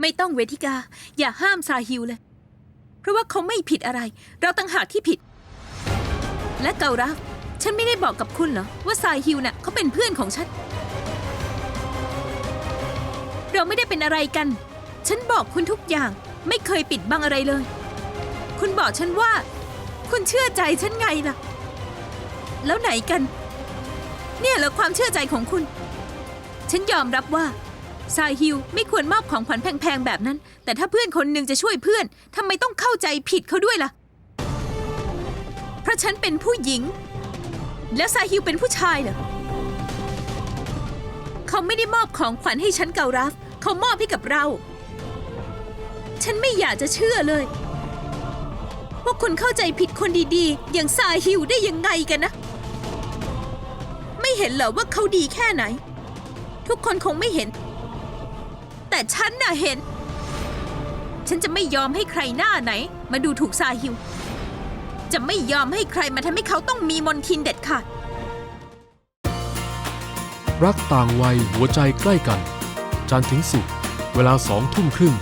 ไม่ต้องเวทิกา อย่าห้ามซาฮิวเลย เพราะว่าเขาไม่ผิดอะไร เราต่างหากที่ผิด และเการาฟฉันไม่ได้บอกกับคุณเหรอ ว่าซาฮิวน่ะเขาเป็นเพื่อนของฉัน เราไม่ได้เป็นอะไรกัน ฉันบอกคุณทุกอย่าง ไม่เคยปิดบังอะไรเลย คุณบอกฉันว่า คุณเชื่อใจฉันไงล่ะ แล้วไหนกัน เนี่ยเหรอความเชื่อใจของคุณ ฉันยอมรับว่า ซาฮิวไม่ควรมอบของขวัญแพงๆแบบนั้น แต่ถ้าเพื่อนคนหนึ่งจะช่วยเพื่อนทำไมต้องเข้าใจผิดเขาด้วยล่ะ เพราะฉันเป็นผู้หญิง แล้วซาฮิวเป็นผู้ชายเหรอเขาไม่ได้มอบของขวัญให้ฉันเการัฟเขามอบให้กับเรา ฉันไม่อยากจะเชื่อเลยว่าคุณเข้าใจผิดคนดีๆ อย่างซาฮิวได้ยังไงกันนะ ไม่เห็นเหรอว่าเขาดีแค่ไหน ทุกคนคงไม่เห็น แต่ฉันน่ะเห็น ฉันจะไม่ยอมให้ใครหน้าไหน มาดูถูกซาฮิว จะไม่ยอมให้ใครมาทำให้เขาต้องมีมนทินเด็ดขาด รักต่างวัยหัวใจใกล้กัน จันทร์ถึงศุกร์เวลาสองทุ่มครึ่ง